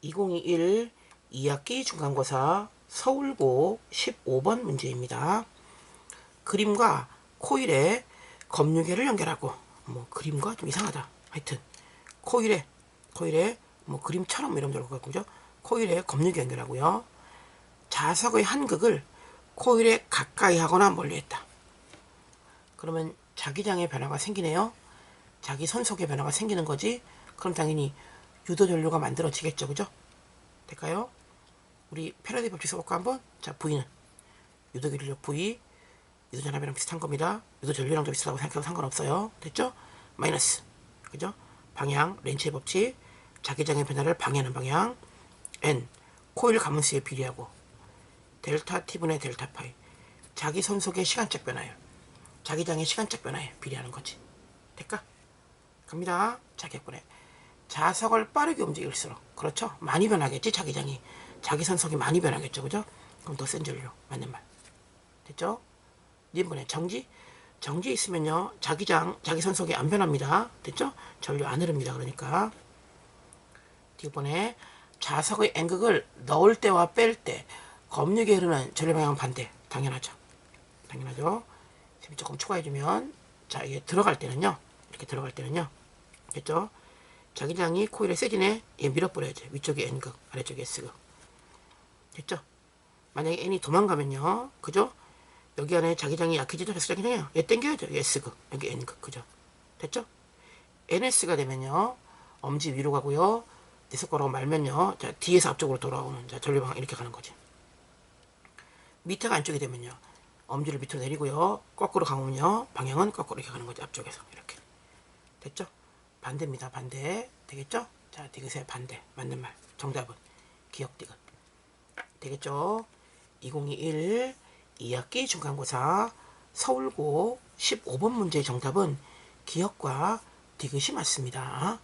2021 2학기 중간고사 서울고 15번 문제입니다. 그림과 코일에 검유계를 연결하고 뭐 그림과 좀 이상하다. 하여튼 코일에 코일에 뭐 그림처럼 이러면 될 것 같고 죠 코일에 검유계 연결하고요. 자석의 한 극을 코일에 가까이 하거나 멀리 했다. 그러면 자기장의 변화가 생기네요. 자기 손속의 변화가 생기는 거지. 그럼 당연히 유도전류가 만들어지겠죠. 그죠? 될까요? 우리 패러디 법칙 써볼까 한번? 자, V는 유도기류력 V 유도 전압이랑 비슷한 겁니다. 유도 전류랑도 비슷하다고 생각해도 상관없어요. 됐죠? 마이너스 그죠? 방향, 렌치의 법칙 자기장의 변화를 방해하는 방향 N 코일 가문수의 비례하고 델타 T분의 델타 파이 자기 손속의 시간적 변화예요. 자기장의 시간적 변화에 비례하는 거지. 될까? 갑니다. 자객분의 자석을 빠르게 움직일수록 그렇죠? 많이 변하겠지 자기장이 자기 선석이 많이 변하겠죠 그죠? 그럼 더 센 전류 맞는 말 됐죠? 니번에 정지 정지 있으면요 자기장 자기 선석이 안 변합니다 됐죠? 전류 안 흐릅니다 그러니까 이번에 자석의 N극을 넣을 때와 뺄 때 검유계 흐르는 전류 방향 반대 당연하죠 당연하죠 조금 추가해주면 자 이게 들어갈 때는요 이렇게 들어갈 때는요 됐죠? 자기장이 코일에 세지네 얘 밀어버려야지. 위쪽이 N극 아래쪽이 S극 됐죠? 만약에 N이 도망가면요. 그죠? 여기 안에 자기장이 약해지죠? S자기장이요. 얘 땡겨야죠. S극 여기 N극 그죠? 됐죠? NS가 되면요. 엄지 위로 가고요. 내속 거라고 말면요. 자 뒤에서 앞쪽으로 돌아오는 자 전류방 이렇게 가는 거지. 밑에가 안쪽이 되면요. 엄지를 밑으로 내리고요. 거꾸로 가면요. 방향은 거꾸로 이렇게 가는 거지. 앞쪽에서. 이렇게. 됐죠? 반대입니다. 반대. 되겠죠? 자, 디귿의 반대. 맞는 말. 정답은 기억 디귿. 되겠죠? 2021 2학기 중간고사 서울고 15번 문제의 정답은 기억과 디귿이 맞습니다.